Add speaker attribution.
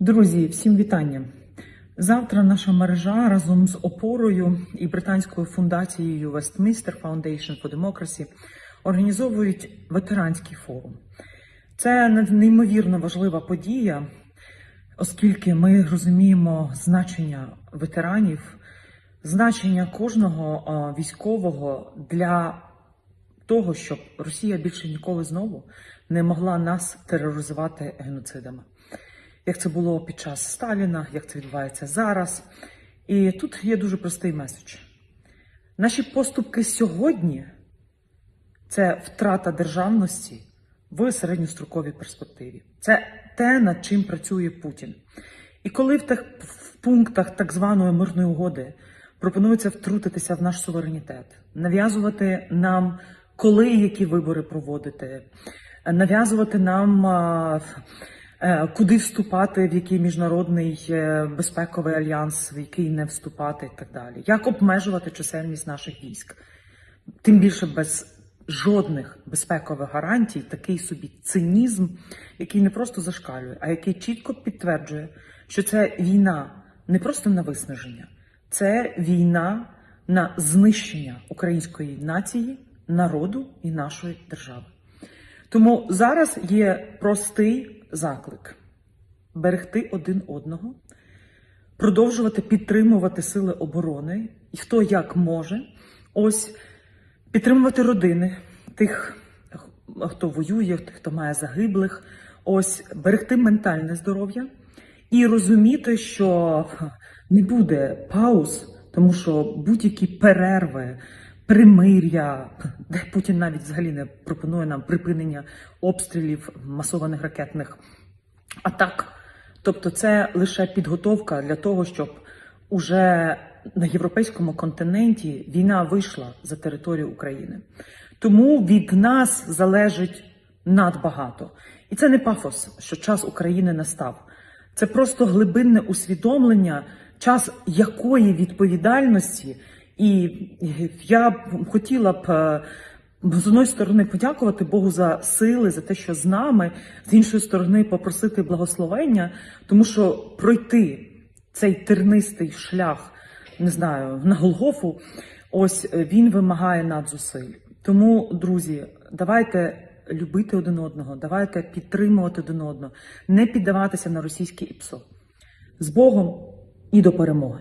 Speaker 1: Друзі, всім вітання. Завтра наша мережа разом з опорою і британською фундацією Westminster Foundation for Democracy організовують ветеранський форум. Це неймовірно важлива подія, оскільки ми розуміємо значення ветеранів, значення кожного військового для того, щоб Росія більше ніколи знову не могла нас тероризувати геноцидами як це було під час Сталіна, як це відбувається зараз. І тут є дуже простий меседж. Наші поступки сьогодні це втрата державності в середньостроковій перспективі. Це те, над чим працює Путін. І коли в тих в пунктах так званої мирної угоди пропонується втрутитися в наш суверенітет, нав'язувати нам, коли які вибори проводити, нав'язувати нам. Е, Куди вступати, в який міжнародний е, безпековий альянс, в який не вступати, і так далі, як обмежувати чисельність наших військ, тим більше без жодних безпекових гарантій, такий собі цинізм, який не просто зашкалює, а який чітко підтверджує, що це війна не просто на виснаження, це війна на знищення української нації, народу і нашої держави. Тому зараз є простий заклик. Берегти один одного, продовжувати підтримувати сили оборони, і хто як може, ось підтримувати родини тих, хто воює, тих, хто має загиблих, ось берегти ментальне здоров'я і розуміти, що не буде пауз, тому що будь-які перерви, примир'я, де Путін навіть взагалі не пропонує нам припинення обстрілів масованих ракетних атак. Тобто, це лише підготовка для того, щоб уже на європейському континенті війна вийшла за територію України. Тому від нас залежить надбагато. І це не пафос, що час України настав. Це просто глибинне усвідомлення, час якої відповідальності. І я б хотіла б е, з одної сторони подякувати Богу за сили, за те, що з нами, з іншої сторони, попросити благословення, тому що пройти цей тернистий шлях, не знаю, на Голгофу, ось е, він вимагає надзусиль. Тому, друзі, давайте любити один одного, давайте підтримувати один одного, не піддаватися на російське ІПСО. З Богом і до перемоги.